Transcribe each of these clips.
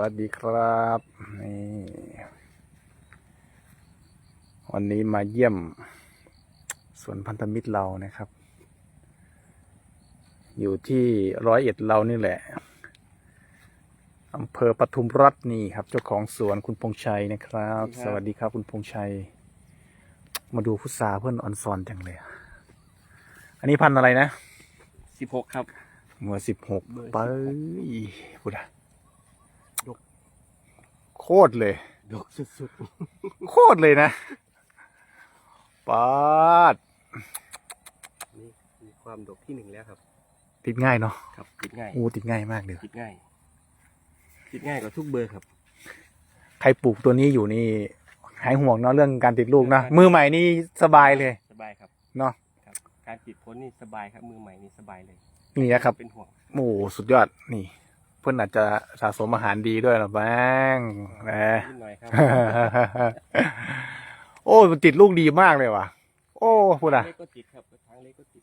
วัสดีครับนี่วันนี้มาเยี่ยมสวนพันธมิตรเรานะครับ อยู่ที่ร้อยเอ็ดเรานี่แหละอำเภอปทุมรัตน์นี่ครับ เจ้าของสวนคุณพงษ์ชัยนะครับสสวัวัสสดีดีคครัรับบคุณพงษ์ชัย มาดูพุทราเพื่อนออนซอนจังเลยอะอันนี้พันธุ์อะไรนะสิบหกครับ เมื่อสิบหกเบอร์ไปพูดอะดก โคตรเลย ดกสุดโคตรเลยนะปาดๆนี่มีความดกที่หนึ่งแล้วครับ ติดง่ายเนาะครับติดง่ายโอ้ติดง่ายมากเลยติดง่ายติดง่ายกว่าทุกเบอร์ครับ ใครปลูกตัวนี้อยู่นี่หายห่วงเนาะเรื่องการติดลูกนะมือใหม่นี่สบายเลยสบายครับเนาะครับ การติดพ้นนี่สบายครับมือใหม่นี่สบายเลยนี่นะครับ เป็นห่วง โอ้สุดยอดนี่เพื่อนอาจจะสะสมอาหารดีด้วยหรอบ้างนะนิดหน่อยครับโอ้มันติดลูกดีมากเลยว่ะ โอ้พูดอะเล็กก็ติดครับกระถางเล็กก็ติด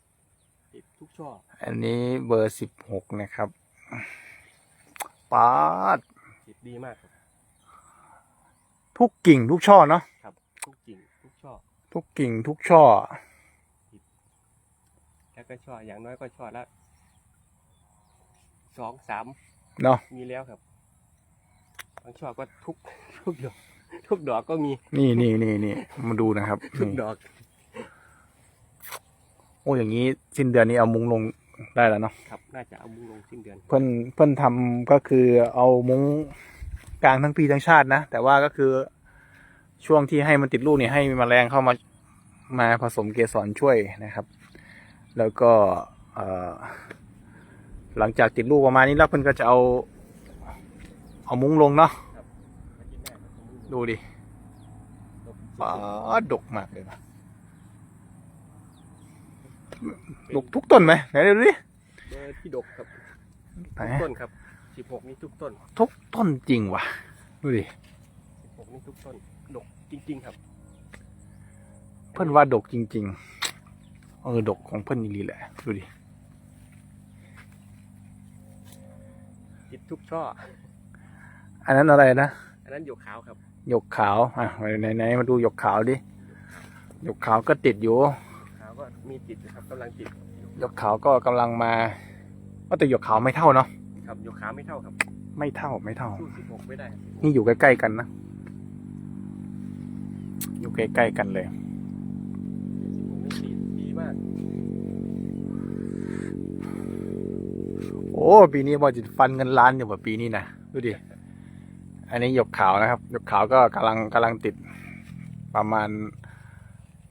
ติดทุกช่ออันนี้เบอร์สิบหกนะครับปาดติดดีมากครับ ทุกกิ่งทุกช่อเนาะครับ ทุกกิ่งทุกช่อทุกกิ่งทุกช่อ แล้วก็ช่ออย่างน้อยก็ช่อละสองสาม เนาะมีแล้วครับบางช่อก็ทุกทุกดอกทุกดอกก็มี นี่นี่นี่นี่มาดูนะครับทุกนี่ดอก โอ้อย่างนี้สิ้นเดือนนี้เอามุ้งลงได้แล้วเนาะครับ น่าจะเอามุ้งลงสิ้นเดือน เพิ่นเพิ่นทำก็คือเอามุ้งกลางทั้งปีทั้งชาตินะ แต่ว่าก็คือช่วงที่ให้มันติดลูกเนี่ยให้แมลงเข้ามามาผสมเกสรช่วยนะครับ แล้วก็เอ่อ หลังจากติดลูกประมาณนี้แล้วเพิ่นก็จะเอา เอามุ้งลงเนาะมากินได้ครับมุ้งลงดูดิดกป้าดดกมากเลยนะดกทุกต้นไหมไหนดูดิเบอร์ที่ดกครับไหนทุกต้นครับสิบหกนี่ทุกต้น ทุกต้นจริงว่ะดูดิสิบหกนี่ทุกต้น ดกจริง ๆ ครับ เพิ่นว่าดกจริง ๆ เออดกของเพิ่นนี่ลีแหละ ดูดิ ติดทุกช่อ อันนั้นอะไรนะ อันนั้นหยกขาวครับ หยกขาว อะไหนไหนๆมาดูหยกขาวดิ หยกขาวก็ติดอยู่ขาวก็มีติดนะครับกำลังติด หยกขาวก็กำลังมาว่าแต่หยกขาวไม่เท่าเนาะ ครับหยกขาวไม่เท่าครับ ไม่เท่าไม่เท่าสู้สิบหกไม่ได้ นี่อยู่ใกล้ๆกันนะ อยู่ใกล้ๆกันเลยสิบหกนี่ดีดีมาก โอ้ปีนี้บอจิตฟันเงินล้านอยู่ว่าปีนี้นะดูดิอันนี้หยกขาวนะครับหยกขาวก็กำลังกำลังติดประมาณ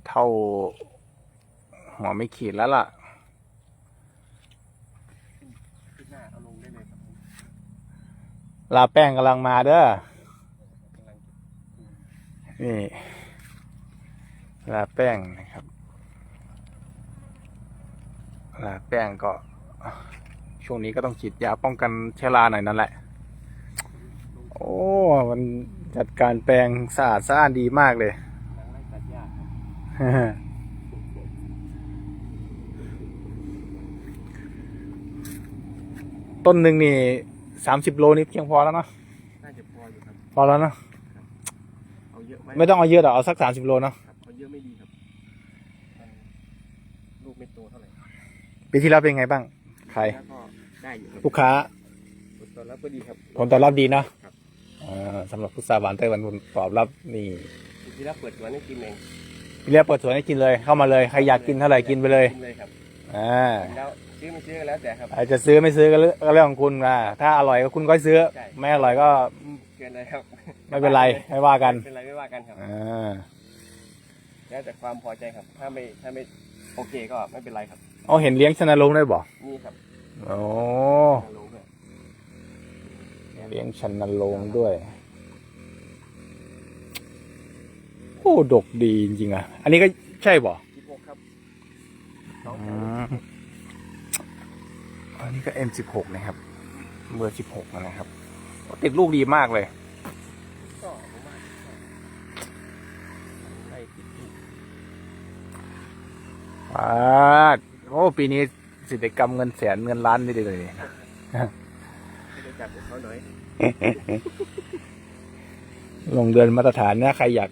เท่า หัวไม่ขีดแล้วล่ะลาแป้งกำลังมาเด้อ นี่ลาแป้งนะครับลาแป้งก็ ช่วงนี้ก็ต้องฉีดยาป้องกันเชื้อราหน่อยนั่นแหละ โอ้มันจัดการแปลงสะอาดสะอ้านดีมากเลยหลังไล่ตัดหญ้าครับต้นหนึ่งนี่สามสิบโลนี่เพียงพอแล้วเนาะน่าจะพออยู่ครับพอแล้วเนาะเอาเยอะไหมไม่ต้องเอาเยอะหรอกเอาสักสามสิบโลเนาะครับเอาเยอะไม่ดีครับมันลูกไม่โตเท่าไหร่ปีที่แล้วเป็นไงบ้าง ใครแล้วก็ ได้อยู่ครับลูกค้าผลตอบรับก็ดีครับ ผลตอบรับดีเนาะครับ อ่าสำหรับพุทราหวานไต้หวันผลตอบรับนี่ทีแรกเปิดสวนให้กินเองปีแรกเปิดสวนให้กินเลย เข้ามาเลยใครอยากกินเท่าไหร่กินไปเลยกินเลยครับอ่าแล้วซื้อไม่ซื้อก็แล้วแต่ครับใครจะซื้อไม่ซื้อก็เรื่องก็เรื่องของคุณอ่าถ้าอร่อยก็คุณก็ซื้อ ใช่ ไม่อร่อยก็เกินเลยครับไม่เป็นไรไม่ว่ากันเป็นไรไม่ว่ากันครับ อ่าแล้วแต่ความพอใจครับ ถ้าไม่ถ้าไม่โอเคก็ไม่เป็นไรครับ เอาเห็นเลี้ยงชนะลงได้บ่ นี่ครับ โอ้ฮัลโหลด้วยเลี้ยงชนลงค์ด้วย โอ้ดกดีจริงๆอะ อันนี้ก็ใช่บ่ยี่หกครับสองอืมอันนี้ก็ M16 นะครับ เบอร์ 16 นะครับ ติดลูกดีมากเลยก็ผมว่าไล่ติดที่ว้าดโอ้ ปีนี้ สิทธิกรรมเงินแสนเงินล้านนี่เลยนะไม่ได้จับกับเขาหน่อยลงเดือนมาตรฐานนะ ใครอยาก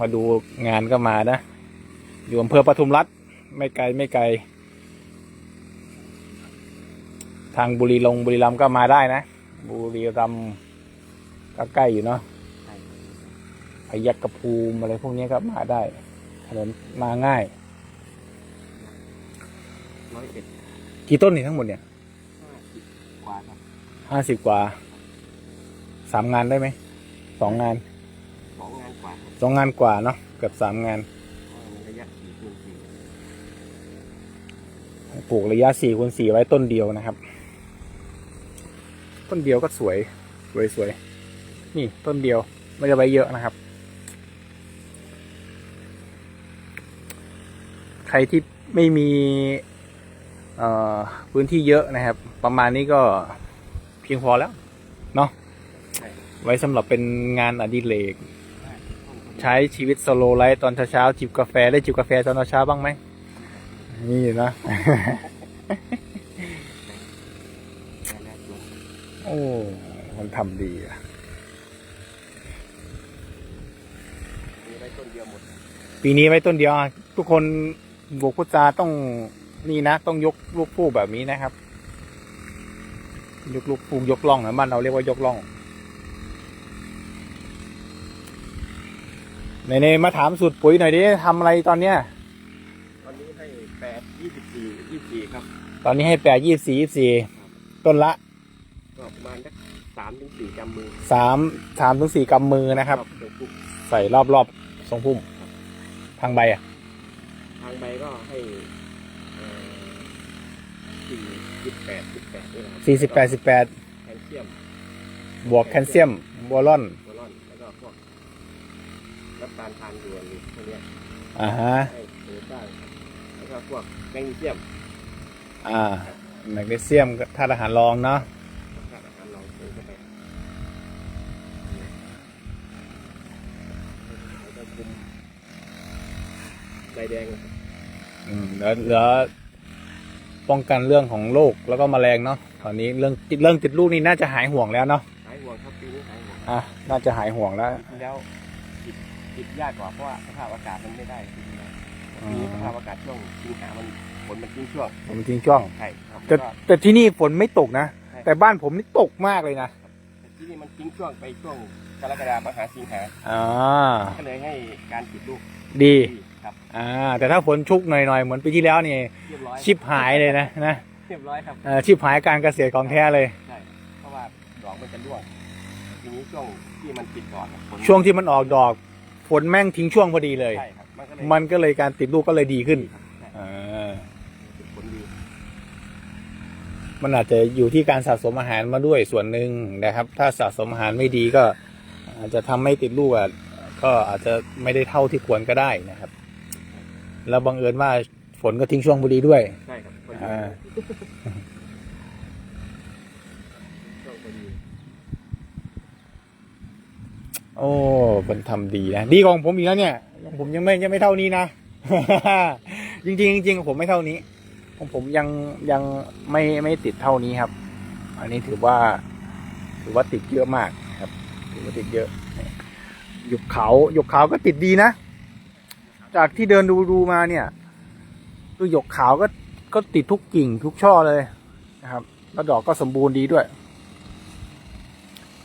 มาดูงานก็มานะ อยู่อำเภอปทุมรัฐไม่ไกลไม่ไกล ทางบุรีลงบุรีรัมย์ก็มาได้นะ บุรีรัมย์ก็ใกล้อยู่เนาะใช่พยัคฆภูมิอะไรพวกนี้ก็มาได้ถนนมาง่ายร้อยเอ็ด กี่ต้นนี่ทั้งหมดเนี่ยห้าสิบกว่าครับห้าสิบกว่า สามงานได้ไหม สองงาน สองงานกว่าครับสองงานกว่าเนาะ เกือบสามงาน เพราะมันระยะสี่คูณสี่ปลูกระยะสี่คูณสี่ไว้ต้นเดียวนะครับ ต้นเดียวก็สวย สวยสวย นี่ต้นเดียวไม่ได้ไว้เยอะนะครับ ใครที่ไม่มีเอ่อ พื้นที่เยอะนะครับ ประมาณนี้ก็เพียงพอแล้ว เนาะใช่ไว้สำหรับเป็นงานอดิเรกห้าสิบต้นพอดีใช้ชีวิตสโลไลฟ์ตอนเช้าๆจิบกาแฟได้จิบกาแฟตอนเช้าบ้างไหมนี่นะได้แล้วจนโอ้มันทำดีอะมีไว้ต้นเดียวหมดปีนี้ไว้ต้นเดียวอะทุกคนบวกพุทราต้อง นี่นะ ต้องยกลูกฟูกแบบนี้นะครับ ยกลูกฟูกยกล่องนะบ้านเราเรียกว่ายกล่องในในๆมาถามสูตรปุ๋ยหน่อยดิทำอะไรตอนเนี้ย ตอนนี้ให้แปดยี่สิบสี่ยี่สิบสี่ครับ ตอนนี้ให้แปดยี่สี่ยี่สี่ต้นละก็ประมาณสักสามถึงสี่กำมือสามสามถึงสี่กำมือนะครับเดี๋ยวปุ๊บใส่รอบรอบๆทรงพุ่ม ทางใบอะ ทางใบก็ให้ สี่สิบแปดสิบแปดนี่แหละครับสี่สิบแปดสิบแปดแคลเซียมบวกแคลเซียมบอลอนโบรอนแล้วก็พวกน้ำตาลทานด่วนพวกเนี้ยอ่าฮะให้เสริมบ้างครับแล้วก็พวกแมกนีเซียมอ่าแมกนีเซียมก็ธาตุอาหารรองเนาะธาตุอาหารรองเสริมเข้าไปแล้วก็คุมใบแดงนะครับ อืมแล้วเหลือ ป้องกันเรื่องของโรคแล้วก็แมลงเนาะตอนนี้เรื่องติดเรื่องติดลูกนี่น่าจะหายห่วงแล้วเนาะหายห่วงครับปีนี้หายห่วงอะน่าจะหายห่วงแล้วปีที่แล้วติดติดยากกว่าเพราะว่าสภาพอากาศมันไม่ได้ปีที่แล้วปีนี้สภาพอากาศช่วงสิงหามันฝนมันทิ้งช่วงผมทิ้งช่วงใช่ครับแต่ก็แต่ที่นี่ฝนไม่ตกนะใช่แต่บ้านผมนี่ตกมากเลยนะแต่ที่นี่มันทิ้งช่วงไปช่วงกรกฎาคมหาสิงหาอ่าก็เลยให้การติดลูกดี ดี ครับ อ่าแต่ถ้าฝนชุกหน่อยๆเหมือนปีที่แล้วนี่เรียบร้อยชิบหายเลยนะนะเรียบร้อยครับเอ่อชิบหายการเกษตรของแท้เลย ใช่เพราะว่าดอกมันจะร่วงทีนี้ช่วงที่มันติดดอกอะฝนช่วงที่มันออกดอกฝนแม่งทิ้งช่วงพอดีเลย ใช่ครับมันก็เลยมันก็เลยการติดลูกก็เลยดีขึ้นดีครับใช่อ่าติดผลดีมันอาจจะอยู่ที่การสะสมอาหารมาด้วยส่วนหนึ่งนะครับ ถ้าสะสมอาหารไม่ดีก็ อาจจะทำให้ติดลูกอะก็อาจจะไม่ได้เท่าที่ควรก็ได้นะครับ แล้วบังเอิญว่าฝนก็ทิ้งช่วงพอดีด้วย ใช่ครับพอดีอ่าช่วงพอดีโอ้มันทำดีนะ ดีกว่าของผมอีกแล้วเนี่ย ของผมยังไม่ยังไม่เท่านี้นะจริงๆจริงๆของผมไม่เท่านี้ ของผมยังยังไม่ไม่ติดเท่านี้ครับ อันนี้ถือว่า ถือว่าติดเยอะมากครับ ถือว่าติดเยอะหยกเขาหยกขาวก็ติดดีนะ จากที่เดินดูดูมาเนี่ยคือหยกขาวก็ก็ติดทุกกิ่งทุกช่อเลยนะครับ แล้วดอกก็สมบูรณ์ดีด้วย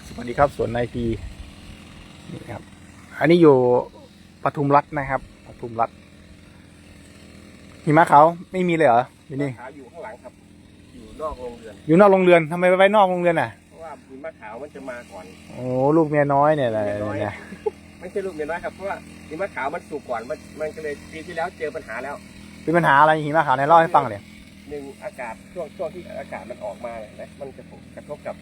สวัสดีครับสวนนายพีนี่ครับ อันนี้อยู่ปทุมรัฐนะครับปทุมรัฐหิมะขาวไม่มีเลยเหรอที่นี่ขาวอยู่ข้างหลังครับ อยู่นอกโรงเรือน อยู่นอกโรงเรือนทำไมไปไว้นอกโรงเรือนอะ เพราะว่ามีมะขาวมันจะมาก่อน โอ้ลูกเมียน้อยเนี่ยแหละ เมียน้อยเนี่ยไม่ใช่ลูกเมียน้อยครับเพราะว่ามีมะขาวมันสุกก่อนมันมันก็เลยปีที่แล้วเจอปัญหาแล้วเป็นปัญหาอะไรหิมะขาวเนี่ยเล่าให้ฟังเลยหนึ่งอากาศช่วงช่วงที่อากาศมันออกมาเนี่ยนะมันจะกระทบกับ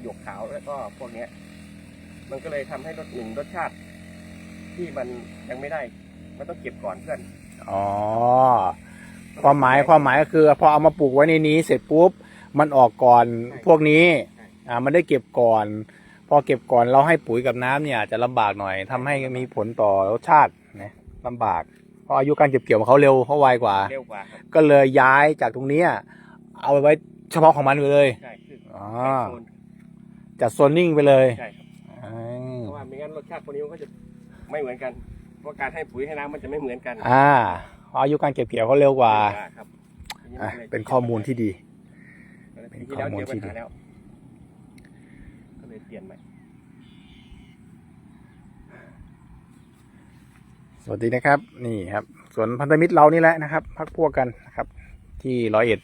หยวกขาวแล้วก็พวกเนี้ย มันก็เลยทำให้รสหนึ่งรสชาติ ที่มันยังไม่ได้ มันต้องเก็บก่อนเพื่อน อ๋อความหมายความหมายก็คือ พอเอามาปลูกไว้ในนี้เสร็จปุ๊บมันออกก่อนพวกนี้ ใช่ อ่ามันได้เก็บก่อน พอเก็บก่อนเราให้ปุ๋ยกับน้ำเนี่ยอาจจะลำบากหน่อยทำให้มีผลต่อรสชาตินะลำบากเพราะอายุการเก็บเกี่ยวของเขาเร็วเขาไวกว่า เร็วกว่าครับก็เลยย้ายจากตรงเนี้ยเอาไปไว้เฉพาะของมันไปเลยใช่คืออ๋อแบ่งโซนจัดโซนนิ่งไปเลยใช่ครับอ่าเพราะว่าไม่งั้นรสชาติพวกนี้มันก็จะไม่เหมือนกันเพราะการให้ปุ๋ยให้น้ำมันจะไม่เหมือนกัน อ่าอายุการเก็บเกี่ยวเขาเร็วกว่าครับอะเป็นข้อมูลที่ดีปีที่แล้วเป็นข้อมูลเจอปัญที่ดีหาแล้วก็ เลยเปลี่ยนใหม่ สวัสดีนะครับ นี่ครับสวนพันธมิตรเรานี่แหละนะครับ พักพวกกันนะครับ ที่ร้อยเอ็ด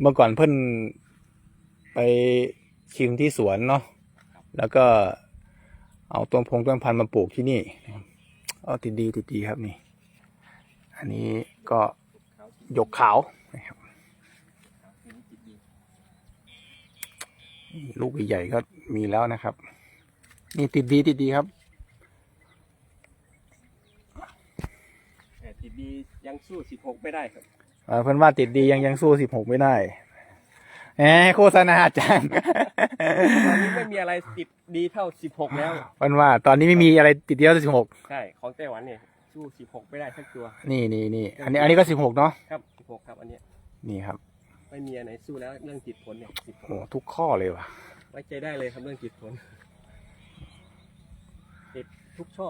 เมื่อก่อนเพิ่นไปชิมที่สวนเนาะแล้วก็เอาต้นพงต้นพันธุ์มาปลูกที่นี่นะครับเอาติดดีติดดีครับนี่ อันนี้ก็หยกขาวนะครับนี่ ลูกใหญ่ๆก็มีแล้วนะครับ นี่ติดดีติดดีครับแต่ทีดียังสู้16ไม่ได้ครับเอ่อเพื่อนว่าติดดียังยังสู้สิบหกไม่ได้แหมโฆษณาจังตอนนี้ไม่มีอะไรติดดีเท่า16แล้วเพื่อนว่า ตอนนี้ไม่มีอะไรติดเดียวสิบหกใช่ของไต้หวันเนี่ยสู้16ไม่ได้สักตัว นี่นี่นี่อันนี้อันนี้ก็สิบหกเนาะครับ16ครับอันเนี้ยนี่ครับ ไม่มีอันไหนสู้แล้วเรื่องจิตผลเนี่ยโอ้ทุกข้อเลยว่ะ16ไว้ใจได้เลยครับเรื่องจิตผลติดทุกช่อ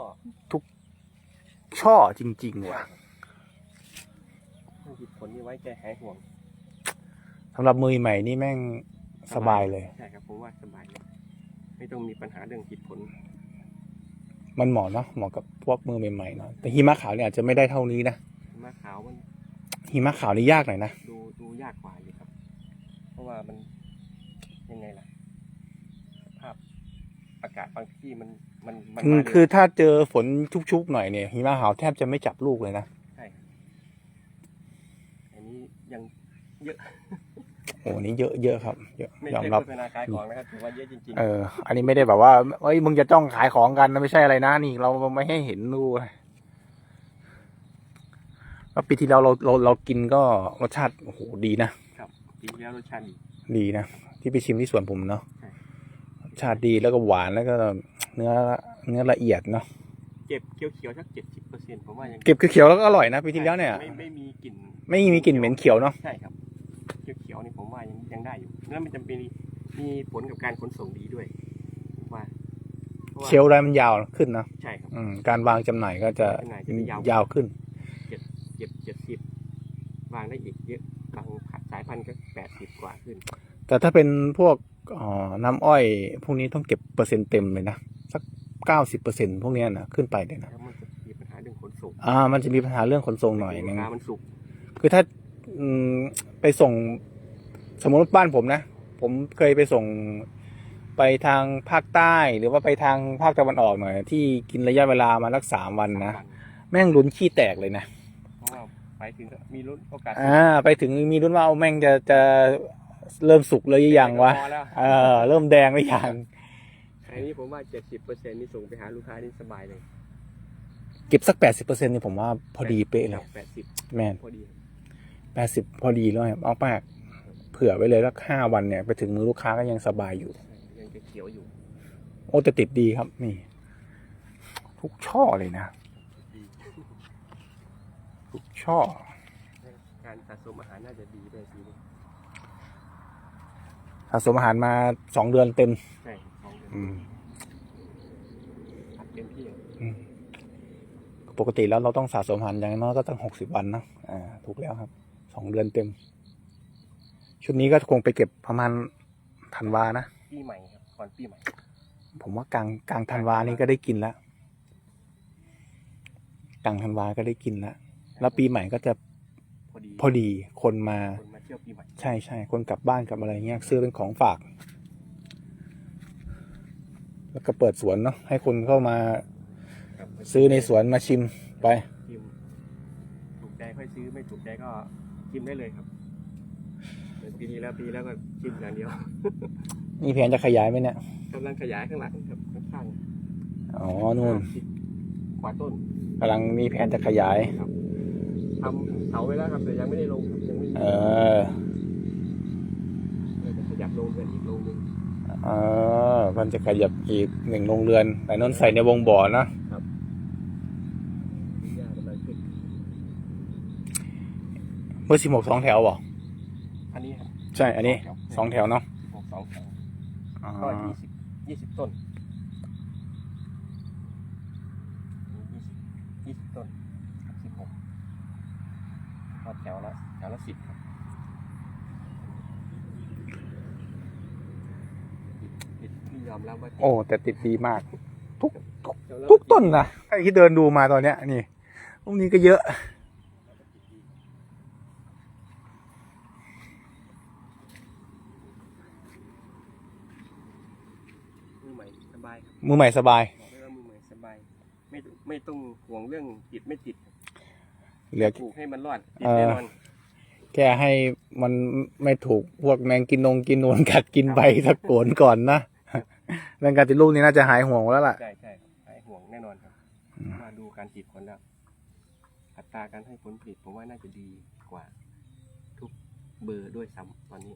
ช่อจริง ๆ ว่ะเรื่องจิตผลนี่ไว้ใจหายห่วงสำหรับมือใหม่นี่แม่งสบายเลย ใช่ครับผมว่าสบายเลยไม่ต้องมีปัญหาเรื่องจิตผลมันเหมาะเนาะเหมาะกับพวกมือใหม่ๆเนาะแต่หิมะขาวเนี่ยอาจจะไม่ได้เท่านี้นะมะขาวมันหิมะขาวนี่ยากหน่อยนะ ดูดูยากกว่าอยู่ค รับเพราะว่ามันยังไงล่ะสภาพอากาศบางที่มันมันมันคือมาเร็วคือถ้าเจอฝนชุกๆหน่อยเนี่ยหิมะขาวแทบจะไม่จับลูกเลยนะ ใช่ครับอันนี้ยังเยอะโอ้นี่เยอะเยอะครับเยอะไม่ยอมใช่รับ โฆษณาขายของนะครับถือว่าเยอะจริงเออ อันนี้ไม่ได้แบบว่าเอ้ยมึงจะจ้องขายของกันนะไม่ใช่อะไรนะนี่เราไม่ให้เห็นดูแล้วปีที่แล้วเราเราเรากินก็รสชาติโอ้โหดีนะ ๆครับปีที่แล้วรสชาติดีดีนะ ที่ไปชิมที่สวนผมเนาะใช่รสชาติดีแล้วก็หวานแล้วก็เนื้อเนื้อละเอียดเนาะเก็บเขียวๆสักเจ็ดสิบเปอร์เซ็นต์ผมว่ายังเก็บเขียวๆแล้วก็อร่อยนะปีที่แล้วเนี่ยไม่ไม่มีกลิ่นไม่มีกลิ่นเหม็นเขียวเนาะใช่ครับเขียวๆนี่ผมว่ายังยังได้อยู่แล้วมันจะมีมีผลกับการขนส่งดีด้วยผมว่าพราะว่าเชลฟ์ได้มันยาวขึ้นนะใช่ครับอืมการวางจำหน่ายก็จะจำหน่ายจะได้ยาวยาวขึ้นเจ็ดเจ็ดเจ็ดสิบวางได้อีกเยอะบาง สายพันธุ์ก็แปดสิบกว่าขึ้น แต่ถ้าเป็นพวกเอ่อน้ำอ้อย พวกนี้ต้องเก็บเปอร์เซ็นต์เต็มเลยนะ สักเก้าสิบเปอร์เซ็นพวกเนี้ยนะขึ้นไปเลยนะแล้วมันจะมีปัญหาเรื่องขนส่งอ่า มันจะมีปัญหาเรื่องขนส่งหน่อยนึง ราคามันสุกคือถ้าอืมไปส่งสมมติบ้านผมนะ ผมเคยไปส่งไปทางภาคใต้หรือว่าไปทางภาคตะวันออกหน่อย ที่กินระยะเวลามาสักสามวันนะ แม่งลุ้นขี้แตกเลยนะ เพราะว่าไปถึงก็มีลุ้นโอกาสอ่าไปถึงมีลุ้นว่าเอาแม่งจะจะเริ่มสุกเลยหรือยังวะพอแล้วเออเริ่มแดงหรือยังอันนี้ผมว่าเจ็ดสิบเปอร์เซ็นต์นี่ส่งไปหาลูกค้านี่สบายเลยเก็บสักแปดสิบเปอร์เซ็นต์นี่ผมว่าพอดีเป๊ะเลยแปดสิบแม่นพอดีแปดสิบพอดีแล้วครับเอามากเผื่อไว้เลยสักห้าวันเนี่ยไปถึงมือลูกค้าก็ยังสบายอยู่ ยังจะเขียวอยู่ โอ้แต่ติดดีครับนี่ ทุกช่อเลยนะดีทุก ช่อ การสะสมอาหารน่าจะดีด้วยทีนี้สะสมอาหารมาสองเดือนเต็ม ใช่ของเดือนอืมผัดเต็มที่อืมปกติแล้วเราต้องสะสมอาหารอย่างน้อยก็ตั้งหกสิบวันนะอ่าถูกแล้วครับสองเดือนเต็ม ชุดนี้ก็คงไปเก็บประมาณธันวานะ ปีใหม่ครับก่อนปีใหม่ ผมว่ากลางกลางธันวานี่ก็ได้กินแล้วกลางธันวาก็ได้กินแล้ว แล้วปีใหม่ก็จะพอดีพอดีคนมาคนมาเที่ยวปีใหม่ใช่ใช่คนกลับบ้านกลับอะไรเงี้ยซื้อเป็นของฝาก แล้วก็เปิดสวนเนาะให้คนเข้ามาครับซื้อในสวนมาชิมไป ชิมถูกใจค่อยซื้อไม่ถูกใจก็ชิมได้เลยครับเหมือนปีที่แล้วปีแล้วก็ชิมอย่างเดียวมีแผนจะขยายไหมเนี่ยกำลังขยายข้างหลังครับข้างอ๋อๆนู่นสิบกว่าต้นกำลังมีแผนจะขยายครับ ทำเสาไว้แล้วครับแต่ยังไม่ได้ลงยังไม่เออเลยจะขยับลงกันอีกลงหนึงเออมันจะขยับอีกหนึ่งโรงเรือนแต่นนใส่ในวงบ่อนะหญ้ากำลังขึ้นเมื่อสิบหกสองแถวบ่อันนี้ครับใช่อันนี้สองแถวเนาะหกสองแถวอ๋อก็ยี่สิบยี่สิบต้นยี่สิบยี่สิบต้นสิบหกก็แถว ละแถวละสิบครับติดที่ยอมรับว่าติดโอ้ แต่ติดดีมาก ทุกแถวละทุกต้นนะไอ้ที่เดินดูมาตอนเนี้ย นี่ตรงนี้ก็เยอะ มือใหม่สบายครับมือใหม่สบาย บอกได้ว่ามือใหม่สบาย ไม่ไม่ต้องห่วงเรื่องติดไม่ติดเหลือ ปลูกให้มันรอดติดเออแน่นอน แค่ให้มันไม่ถูกพวกแมงกินนงกินนวลกัดกินใบตะโกนก่อนนะเรื่องการติดลูกนี่น่าจะหายห่วงแล้วล่ะ ใช่ใช่ครับหายห่วงแน่นอนครับอืมมาดูการติดผลแล้วอัตราการให้ผลผลิตผมว่าน่าจะดีกว่า ทุกเบอร์ด้วยซ้ำตอนนี้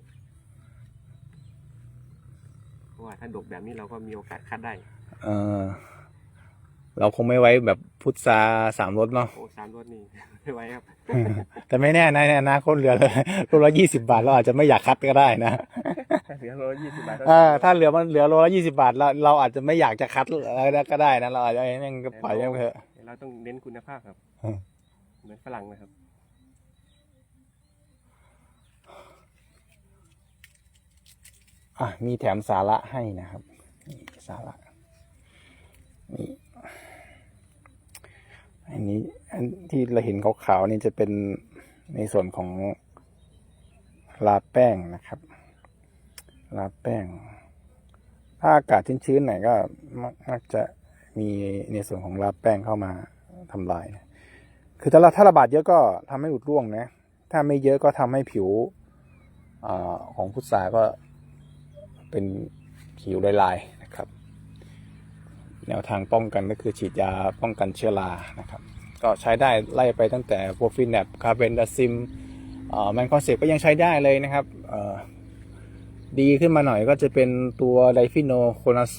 เพราะว่าถ้าดกแบบนี้เราก็มีโอกาสคัดได้ เออ เราคงไม่ไว้แบบพุทราสามรสเนาะโอ้สามรถนี่ไม่ไหวครับ แต่ไม่แน่นะในอนาคตเหลือเลยโลละยี่สิบาทเราอาจจะไม่อยากคัดก็ได้นะถ้าเหลือโลยี่สิบบาทเออถ้าเหลือมันเหลือโลละยี่สิบาทเราเราอาจจะไม่อยากจะคัดอะไรก็ได้นะเราอาจจะให้แม่งก็ปล่อยแม่งเถอะเราต้องเน้นคุณภาพครับอืมเหมือนฝรั่งนะครับอะมีแถมสาระให้นะครับนี่สาระนี่ อันนี้อันที่เราเห็นขาวๆนี่จะเป็นในส่วนของลาแป้งนะครับ ลาแป้ง ถ้าอากาศชื้นๆหน่อยก็มักจะมีในส่วนของลาแป้งเข้ามาทำลาย คือถ้าราถ้าระบาดเยอะก็ทำให้อุดร่วงนะ ถ้าไม่เยอะก็ทำให้ผิวอของพุทราก็เป็นผิวลายๆ แนวทางป้องกันก็คือฉีดยาป้องกันเชื้อรานะครับ ก็ใช้ได้ไล่ไปตั้งแต่โปรฟินแนปคาร์เบนดาซิมแมนคอนเซปก็ยังใช้ได้เลยนะครับดีขึ้นมาหน่อยก็จะเป็นตัวไดฟิโนโคนาโซ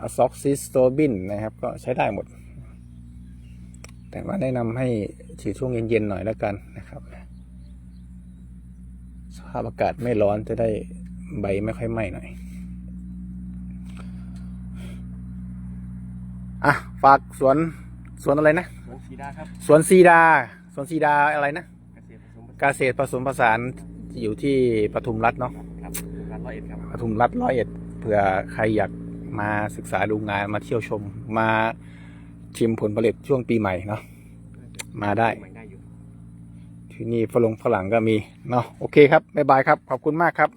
อะซอกซิสโตบินนะครับ ก็ใช้ได้หมด แต่ว่าแนะนำให้ฉีดช่วงเย็นๆหน่อยแล้วกันนะครับ สภาพอากาศไม่ร้อนจะได้ใบไม่ค่อยไหม้หน่อย อะฝากสวนสวนอะไรนะ สวนสีดาครับสวนซีดา สวนซีดาอะไรนะเกษตรผสมผสานเกษตรผสมผสานอยู่ที่ปทุมรัฐเนาะครับร้านร้อยเอ็ดครับ ปทุมรัฐร้อยเอ็ดเผื่อใครอยากมาศึกษาดูงานมาเที่ยวชม มาชิมผลผลิตช่วงปีใหม่เนาะมาได้ ใหม่ได้อยู่ ที่นี่ฝรั่งฝรั่งก็มีเนาะโอเคครับ บ๊ายบายครับ ขอบคุณมากครับ